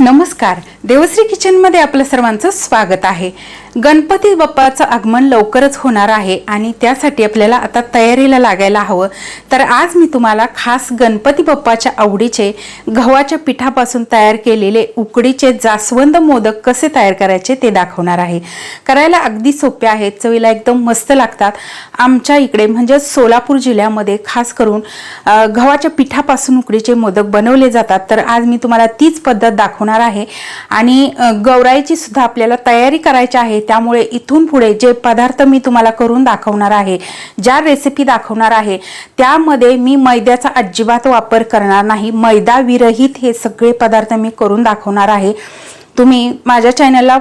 नमस्कार. देवश्री किचनमध्ये आपलं सर्वांचं स्वागत आहे. गणपती बाप्पाचं आगमन लवकरच होणार आहे आणि त्यासाठी आपल्याला आता तयारीला लागायला हवं. तर आज मी तुम्हाला खास गणपती बाप्पाच्या आवडीचे गव्हाच्या पिठापासून तयार केलेले उकडीचे जास्वंद मोदक कसे तयार करायचे ते दाखवणार आहे. करायला अगदी सोपे आहेत चवीला एकदम मस्त लागतात. आमच्या इकडे म्हणजे सोलापूर जिल्ह्यामध्ये खास करून गव्हाच्या पिठापासून उकडीचे मोदक बनवले जातात. तर आज मी तुम्हाला तीच पद्धत दाखवणार आहे. आणि अ, गौराईची सुद्धा आपल्याला तयारी करायची आहे. त्यामुळे इथून पुढे जे पदार्थ मी तुम्हाला करून दाखवणार आहे ज्या रेसिपी दाखवणार आहे त्यामध्ये मी मैद्याचा अजिबात वापर करणार नाही. मैदा विरहित हे सगळे पदार्थ मी करून दाखवणार आहे. तुम्ही माझ्या चॅनलला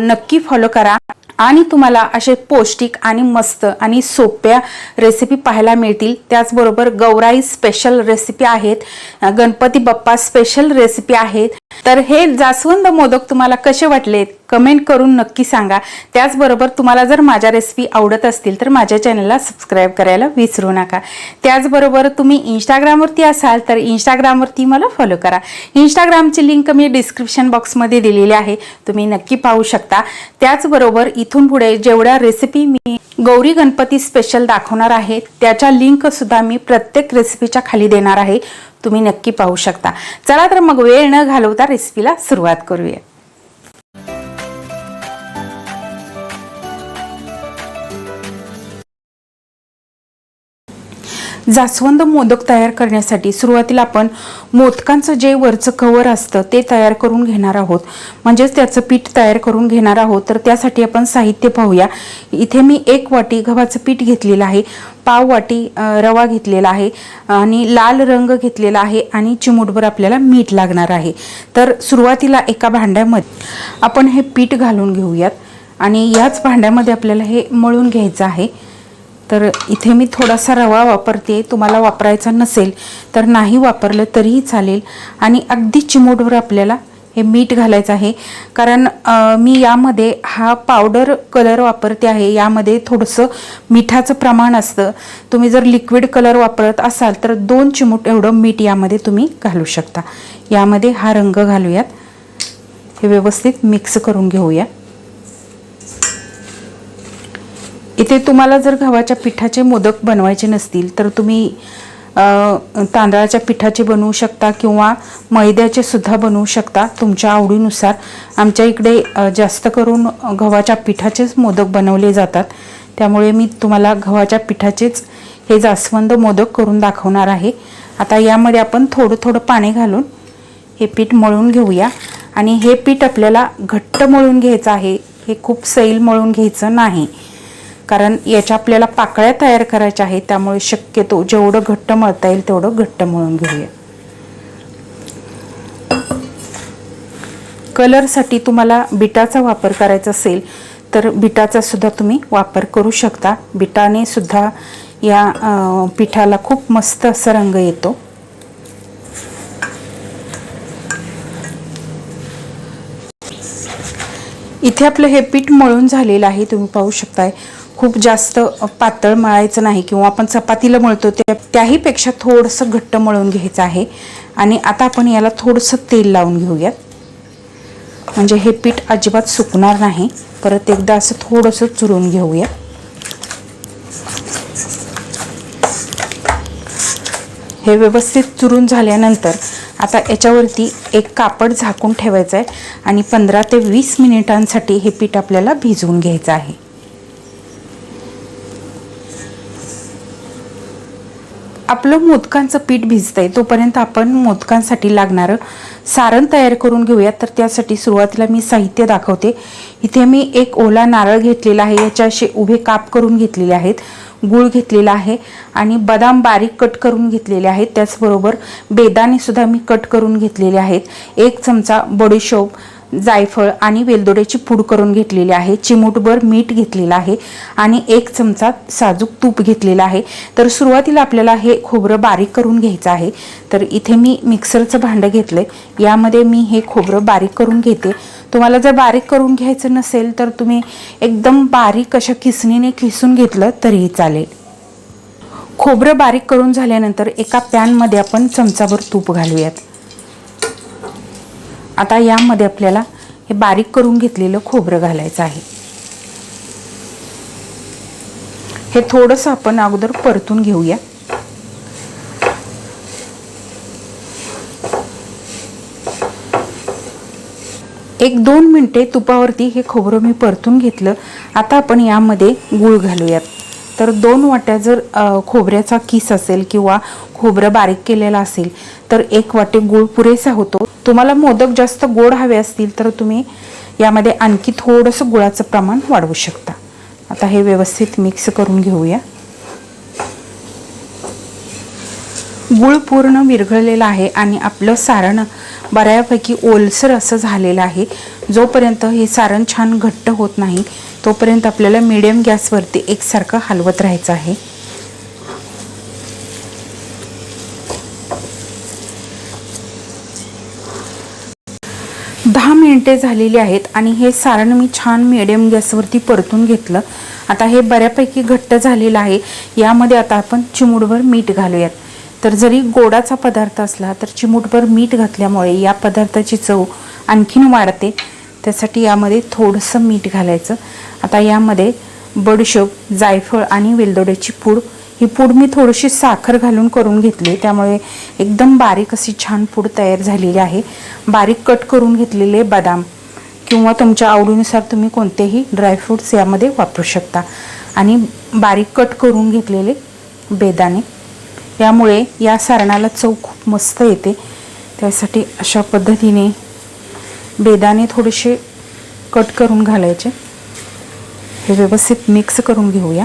नक्की फॉलो करा. आणि तुम्हाला असे पौष्टिक आणि मस्त आणि सोप्या रेसिपी पाहायला मिळतील. त्याचबरोबर गौराई स्पेशल रेसिपी आहेत. गणपती बाप्पा स्पेशल रेसिपी आहेत. तर हे जास्वंद मोदक तुम्हाला कसे वाटलेत? कमेंट करून नक्की सांगा. त्याचबरोबर तुम्हाला जर माझ्या रेसिपी आवडत असतील तर माझ्या चॅनलला सबस्क्राईब करायला विसरू नका. त्याचबरोबर तुम्ही इंस्टाग्रामवरती असाल तर इंस्टाग्रामवरती मला फॉलो करा. इंस्टाग्रामची लिंक मी डिस्क्रिप्शन बॉक्समध्ये दिलेली आहे. तुम्ही नक्की पाहू शकता. त्याचबरोबर इथून पुढे जेवढ्या रेसिपी मी गौरी गणपती स्पेशल दाखवणार आहे त्याच्या लिंकसुद्धा मी प्रत्येक रेसिपीच्या खाली देणार आहे. तुम्ही नक्की पाहू शकता. चला तर मग वेळ न घालवता रेसिपीला सुरुवात करूया. जास्वंद मोदक तयार करण्यासाठी सुरुवातीला आपण मोदकांचं जे वरचं कवर असतं ते तयार करून घेणार आहोत. म्हणजेच त्याचं पीठ तयार करून घेणार आहोत. तर त्यासाठी आपण साहित्य पाहूया. इथे मी एक वाटी गव्हाचं पीठ घेतलेलं आहे पाव वाटी रवा घेतलेला आहे आणि लाल रंग घेतलेला आहे आणि चिमूटभर आपल्याला मीठ लागणार आहे. तर सुरुवातीला एका भांड्यामध्ये आपण हे पीठ घालून घेऊयात. आणि याच भांड्यामध्ये आपल्याला हे मळून घ्यायचं आहे. तर इथे मी थोडासा रवा वापरते तुम्हाला वापरायचा नसेल तर नाही वापरलं तरीही चालेल. आणि अगदी चिमूटवर आपल्याला हे मीठ घालायचं आहे. कारण मी यामध्ये हा पावडर कलर वापरते आहे. यामध्ये थोडंसं मिठाचं प्रमाण असतं. तुम्ही जर लिक्विड कलर वापरत असाल तर दोन चिमूट एवढं मीठ यामध्ये तुम्ही घालू शकता. यामध्ये हा रंग घालूयात. हे व्यवस्थित मिक्स करून घेऊया. इथे तुम्हाला जर गव्हाच्या पिठाचे मोदक बनवायचे नसतील तर तुम्ही तांदळाच्या पिठाचे बनवू शकता किंवा मैद्याचे सुद्धा बनवू शकता तुमच्या आवडीनुसार. आमच्या इकडे जास्त करून गव्हाच्या पिठाचेच मोदक बनवले जातात. त्यामुळे मी तुम्हाला गव्हाच्या पिठाचेच हे जास्वंद मोदक करून दाखवणार आहे. आता यामध्ये आपण थोडं थोडं पाणी घालून हे पीठ मळून घेऊया. आणि हे पीठ आपल्याला घट्ट मळून घ्यायचं आहे. हे खूप सैल मळून घ्यायचं नाही. कारण याच्या आपल्याला पाकळ्या तयार करायच्या आहेत त्यामुळे शक्यतो जेवढं घट्ट मळता येईल तेवढं घट्ट मळून घेऊया. कलरसाठी तुम्हाला बिटाचा वापर करायचा असेल तर बिटाचा सुद्धा तुम्ही वापर करू शकता. बिटाने सुद्धा या पिठाला खूप मस्त असा रंग येतो. इथे आपलं हे पीठ मळून झालेलं आहे तुम्ही पाहू शकताय. खूप जास्त पातळ मळायचं नाही किंवा आपण चपातीला मळतो त्या त्याहीपेक्षा थोडंसं घट्ट मळून घ्यायचं आहे. आणि आता आपण याला थोडंसं तेल लावून घेऊयात. म्हणजे हे पीठ अजिबात सुकणार नाही. परत एकदा असं थोडंसं चुरून घेऊया हे व्यवस्थित चुरून झाल्यानंतर आता याच्यावरती एक कापड झाकून ठेवायचं आहे आणि पंधरा ते वीस मिनिटांसाठी हे पीठ आपल्याला भिजवून घ्यायचं आहे. आपलं मोदकांचं पीठ भिजतंय तोपर्यंत आपण मोदकांसाठी लागणारं सारण तयार करून घेऊयात. तर त्यासाठी सुरुवातीला मी साहित्य दाखवते. इथे मी एक ओला नारळ घेतलेला आहे याच्या असे उभे काप करून घेतलेले आहेत गूळ घेतलेला आहे आणि बदाम बारीक कट करून घेतलेले आहेत. त्याचबरोबर बेदाणेसुद्धा मी कट करून घेतलेले आहेत. एक चमचा बडीशोप जायफळ आणि वेलदोड्याची पूड करून घेतलेली आहे. चिमूटभर मीठ घेतलेलं आहे आणि एक चमचा साजूक तूप घेतलेलं आहे. तर सुरुवातीला आपल्याला हे खोबरं बारीक करून घ्यायचं आहे. तर इथे मी मिक्सरचं भांडं घेतलं यामध्ये मी हे खोबरं बारीक करून घेते. तुम्हाला जर बारीक करून घ्यायचं नसेल तर तुम्ही एकदम बारीक अशा किसणीने किसून घेतलं तरीही चालेल. खोबरं बारीक करून झाल्यानंतर एका पॅनमध्ये आपण चमचाभर तूप घालूयात. आता यामध्ये आपल्याला हे बारीक करून घेतलेलं खोबरं घालायचं आहे. हे थोडंसं आपण अगोदर परतून घेऊया. एक दोन मिनटे तुपावरती हे खोबरं मी परतून घेतलं. आता आपण यामध्ये गूळ घालूयात. तर दोन वाट्या जर खोबऱ्याचा किस असेल किंवा खोबरं बारीक केलेलं असेल तर एक वाटे गूळ पुरेसा होतो. तुम्हाला मोदक जास्त गोड हवे असतील तर तुम्ही यामध्ये आणखी थोडंसं गुळाचं प्रमाण वाढवू शकता. आता हे व्यवस्थित मिक्स करून घेऊया. गुळ पूर्ण विरघळलेला आहे आणि आपलं सारण बऱ्यापैकी ओलसर असं झालेलं आहे. जोपर्यंत हे सारण छान घट्ट होत नाही तोपर्यंत आपल्याला मिडियम गॅसवरती एकसारखं हलवत राहायचं आहे दहा मिनिटे झालेली आहेत आणि हे सारण मी छान मिडियम गॅसवरती परतून घेतलं. आता हे बऱ्यापैकी घट्ट झालेलं आहे. यामध्ये आता आपण चिमूटभर मीठ घालूयात. तर जरी गोडाचा पदार्थ असला तर चिमूटभर मीठ घातल्यामुळे या पदार्थाची चव आणखीन वाढते. त्यासाठी यामध्ये थोडंसं मीठ घालायचं. आता यामध्ये बडशोप जायफळ आणि वेलदोड्याची पूड ही पूड मी थोडीशी साखर घालून करून घेतली. त्यामुळे एकदम बारीक अशी छान पूड तयार झालेली आहे. बारीक कट करून घेतलेले बदाम किंवा तुमच्या आवडीनुसार तुम्ही कोणतेही ड्रायफ्रूट्स यामध्ये वापरू शकता. आणि बारीक कट करून घेतलेले बेदाणे. यामुळे या सारणाला चव खूप मस्त येते. त्यासाठी अशा पद्धतीने बेदाणे थोडेसे कट करून घालायचे. हे व्यवस्थित मिक्स करून घेऊया.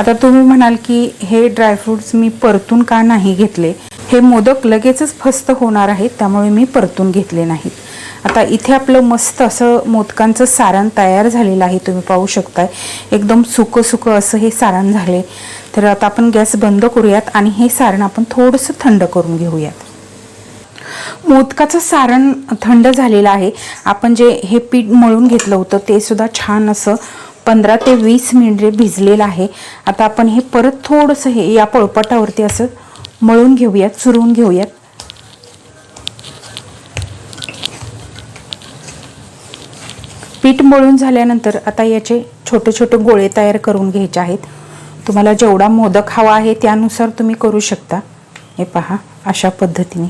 आता तुम्ही म्हणाल की हे ड्रायफ्रुट्स मी परतून का नाही घेतले? हे मोदक लगेचच फस्त होणार आहेत त्यामुळे मी परतून घेतले नाहीत. आता इथे आपलं मस्त असं मोदकांचं सारण तयार झालेलं आहे तुम्ही पाहू शकताय. एकदम सुकं सुकं असं हे सारण झाले. तर आता आपण गॅस बंद करूयात आणि हे सारण आपण थोडंसं थंड करून घेऊयात. मोदकाचं सारण थंड झालेलं आहे. आपण जे हे पीठ मळून घेतलं होतं ते सुद्धा छान असं पंधरा ते वीस मिनिटे भिजलेलं आहे. आता आपण हे परत थोडंसं हे या पळपटावरती असं मळून घेऊयात चुरवून घेऊयात. पीठ मळून झाल्यानंतर आता याचे छोटे छोटे गोळे तयार करून घ्यायचे आहेत. तुम्हाला जेवढा मोदक हवा आहे त्यानुसार तुम्ही करू शकता. हे पहा अशा पद्धतीने.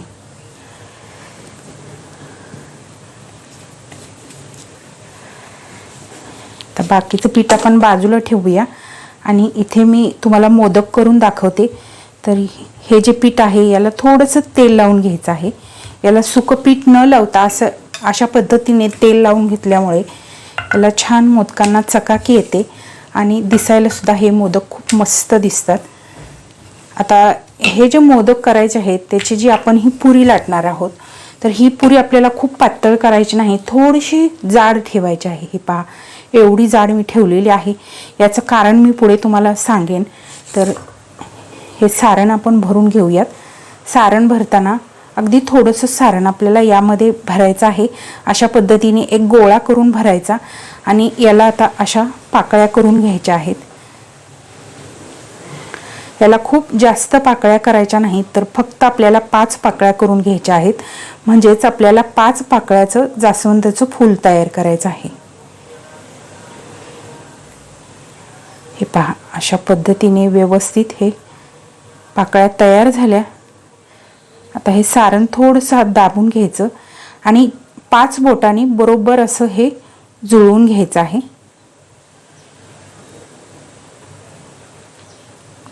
तर बाकीचं पीठ आपण बाजूला ठेवूया. आणि इथे मी तुम्हाला मोदक करून दाखवते. तर हे जे पीठ आहे याला थोडंसं तेल लावून घ्यायचं आहे. याला सुकं पीठ न लावता असं अशा पद्धतीने तेल लावून घेतल्यामुळे याला छान मोदकांना चकाकी येते. आणि दिसायलासुद्धा हे मोदक खूप मस्त दिसतात. आता हे जे मोदक करायचे आहेत त्याची जी आपण ही पुरी लाटणार आहोत तर ही पुरी आपल्याला खूप पातळ करायची नाही थोडीशी जाड ठेवायची आहे. ही पहा एवढी जाड मी ठेवलेली आहे. याचं कारण मी पुढे तुम्हाला सांगेन. तर हे सारण आपण भरून घेऊयात. सारण भरताना अगदी थोडंसं सारण आपल्याला यामध्ये भरायचं आहे. अशा पद्धतीने एक गोळा करून भरायचा आणि याला आता अशा पाकळ्या करून घ्यायच्या आहेत. याला खूप जास्त पाकळ्या करायच्या नाहीत तर फक्त आपल्याला पाच पाकळ्या करून घ्यायच्या आहेत. म्हणजेच आपल्याला पाच पाकळ्याचं जास्वंदाचं फूल तयार करायचं आहे. हे पहा अशा पद्धतीने व्यवस्थित हे पाकळ्या तयार झाल्या. आता हे सारण थोडंसं दाबून घ्यायचं आणि पाच बोटांनी बरोबर असं हे जुळवून घ्यायचं आहे.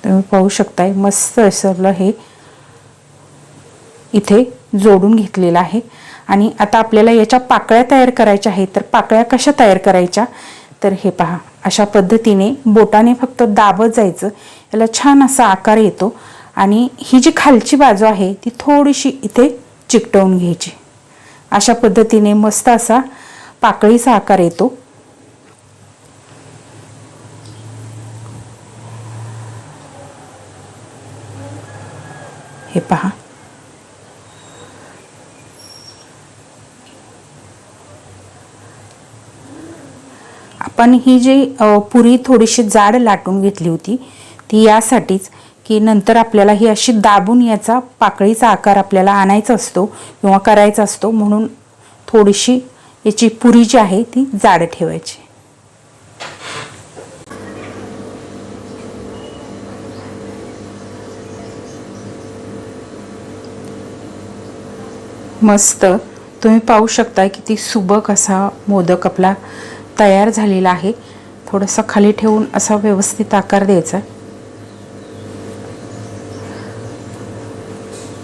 तुम्ही पाहू शकताय मस्त असलं हे इथे जोडून घेतलेलं आहे. आणि आता आपल्याला याच्या पाकळ्या तयार करायच्या आहेत. तर पाकळ्या कशा तयार करायच्या? तर हे पहा. अशा पद्धतीने बोटाने फक्त दाबत जायचं. याला छान असा आकार येतो आणि ही जी खालची बाजू आहे ती थोडीशी इथे चिकटवून घ्यायची. अशा पद्धतीने मस्त असा पाकळीचा आकार येतो. हे पहा. पण ही जी पुरी थोडीशी जाड लाटून घेतली होती ती यासाठीच की नंतर आपल्याला ही अशी दाबून याचा पाकळीचा आकार आपल्याला आणायचा असतो किंवा करायचा असतो म्हणून थोडीशी याची पुरी जी आहे ती जाड ठेवायची. मस्त. तुम्ही पाहू शकता किती सुबक असा मोदक आपला तयार झालेला आहे. थोडंसं खाली ठेवून असा व्यवस्थित आकार द्यायचा.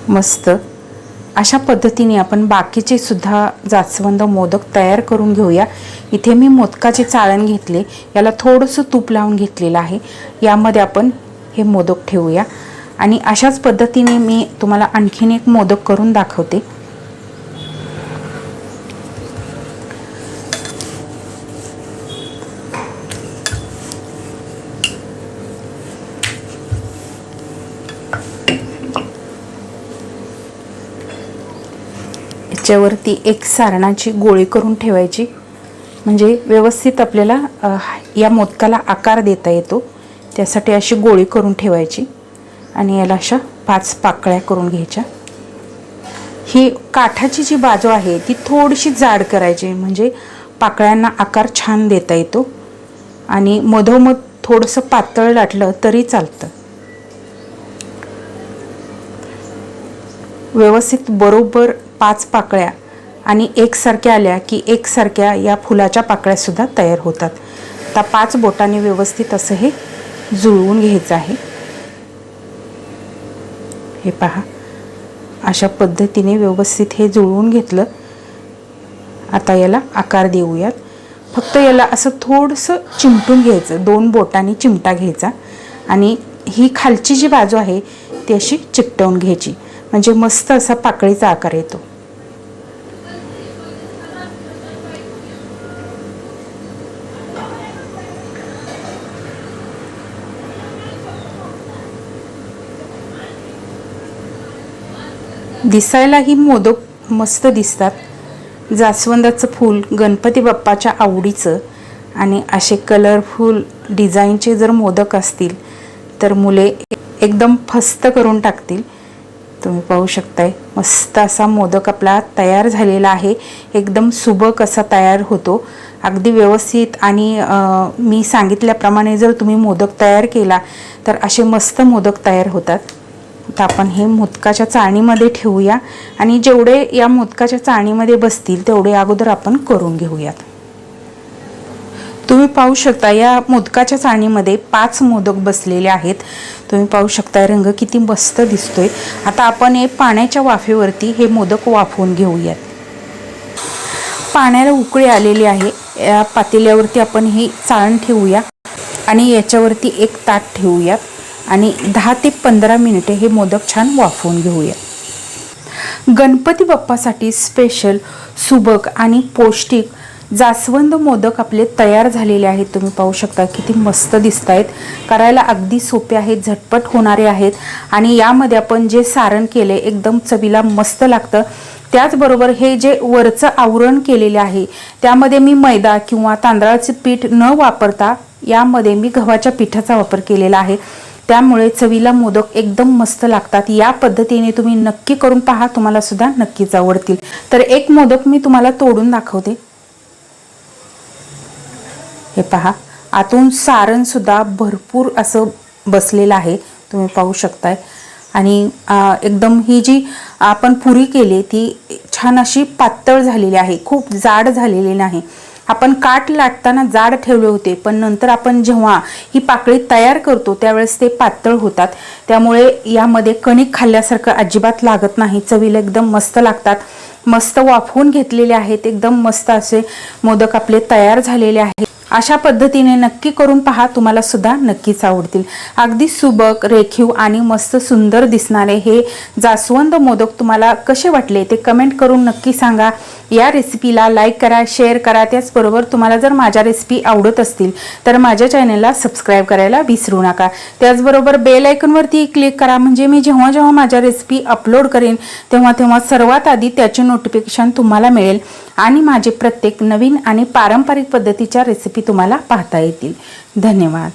मस्त. अशा पद्धतीने आपण बाकीचे सुद्धा जास्वंद मोदक तयार करून घेऊया. इथे मी मोदकाचे चाळण घेतले. याला थोडंसं तूप लावून घेतलेलं आहे. यामध्ये आपण हे मोदक ठेवूया. आणि अशाच पद्धतीने मी तुम्हाला आणखीन एक मोदक करून दाखवते. याच्यावरती एक सारणाची गोळी करून ठेवायची. म्हणजे व्यवस्थित आपल्याला या मोदकाला आकार देता येतो. त्यासाठी अशी गोळी करून ठेवायची. आणि याला अशा पाच पाकळ्या करून घ्यायच्या. ही काठाची जी बाजू आहे ती थोडीशी जाड करायची. म्हणजे पाकळ्यांना आकार छान देता येतो. आणि मधोमध थोडंसं पातळ लाटलं तरी चालतं. व्यवस्थित बरोबर पाच पाकळ्या आणि एकसारख्या आल्या की एकसारख्या या फुलाच्या पाकळ्यासुद्धा तयार होतात. आता पाच बोटाने व्यवस्थित असं हे जुळवून घ्यायचं आहे. हे पहा. अशा पद्धतीने व्यवस्थित हे जुळवून घेतलं. आता याला आकार देऊयात. फक्त याला असं थोडंसं चिमटून घ्यायचं. दोन बोटांनी चिमटा घ्यायचा आणि ही खालची जी बाजू आहे ती अशी चिकटवून घ्यायची. म्हणजे मस्त असा पाकळीचा आकार येतो. दिसायलाही मोदक मस्त दिसतात. जास्वंदाचं फूल गणपती बाप्पाच्या आवडीचं आणि असे कलरफुल डिझाईनचे जर मोदक असतील तर मुले एकदम फस्त करून टाकतील. तुम्ही पाहू शकताय मस्त असा मोदक आपला तयार झालेला आहे. एकदम सुबक असा तयार होतो. अगदी व्यवस्थित आणि मी सांगितल्याप्रमाणे जर तुम्ही मोदक तयार केला तर असे मस्त मोदक तयार होतात. आता आपण हे मोदकाच्या चाळणीमध्ये ठेवूया. आणि जेवढे या मोदकाच्या चाळणीमध्ये बसतील तेवढे अगोदर आपण करून घेऊयात. तुम्ही पाहू शकता या मोदकाच्या चाळणीमध्ये पाच मोदक बसलेले आहेत. तुम्ही पाहू शकता रंग किती मस्त दिसतोय. आता आपण हे पाण्याच्या वाफेवरती हे मोदक वाफवून घेऊयात. पाण्याला उकळी आलेली आहे. या पातेल्यावरती आपण हे चाळण ठेवूया. आणि याच्यावरती एक ताट ठेवूयात. आणि दहा ते पंधरा मिनिटे हे मोदक छान वाफवून घेऊया. गणपती बाप्पासाठी स्पेशल सुबक आणि पौष्टिक जास्वंद मोदक आपले तयार झालेले आहेत. तुम्ही पाहू शकता किती मस्त दिसत आहेत करायला अगदी सोपे आहेत झटपट होणारे आहेत. आणि यामध्ये आपण जे सारण केले एकदम चवीला मस्त लागतं. त्याचबरोबर हे जे वरचं आवरण केलेले आहे त्यामध्ये मी मैदा किंवा तांदळाचं पीठ न वापरता यामध्ये मी गव्हाच्या पिठाचा वापर केलेला आहे. त्यामुळे चवीला मोदक एकदम मस्त लागतात. या पद्धतीने तुम्ही नक्की करून पहा तुम्हाला सुद्धा नक्कीच आवडतील. तर एक मोदक मी तुम्हाला तोडून दाखवते. हे पहा आतून सारण सुद्धा भरपूर असं बसलेलं आहे. तुम्ही पाहू शकताय. आणि एकदम ही जी आपण पुरी केली ती छान अशी पातळ झालेली आहे. खूप जाड झालेली नाही. आपण काठ लाटताना जाड ठेवले होते पण नंतर आपण जेव्हा ही पाकळी तयार करतो त्यावेळेस ते पातळ होतात. त्यामुळे यामध्ये कणिक खाल्ल्यासारखं अजिबात लागत नाही. चवीला एकदम मस्त लागतात. मस्त वाफवून घेतलेले आहेत. एकदम मस्त असे मोदक आपले तयार झालेले आहेत. अशा पद्धतीने नक्की करून पहा तुम्हाला सुद्धा नक्कीच आवडतील. अगदी सुबक रेखीव आणि मस्त सुंदर दिसणारे हे जास्वंद मोदक तुम्हाला कसे वाटले ते कमेंट करून नक्की सांगा. या रेसिपीला लाईक करा शेअर करा त्याचबरोबर तुम्हाला जर माझ्या रेसिपी आवडत असतील तर माझ्या चॅनलला सबस्क्राईब करायला विसरू नका. त्याचबरोबर बेल आयकनवरती क्लिक करा म्हणजे मी जेव्हा जेव्हा माझ्या रेसिपी अपलोड करेन तेव्हा तेव्हा सर्वात आधी त्याचे नोटिफिकेशन तुम्हाला मिळेल. आणि माझे प्रत्येक नवीन आणि पारंपरिक पद्धतीच्या रेसिपी तुम्हाला पाहता येतील. धन्यवाद.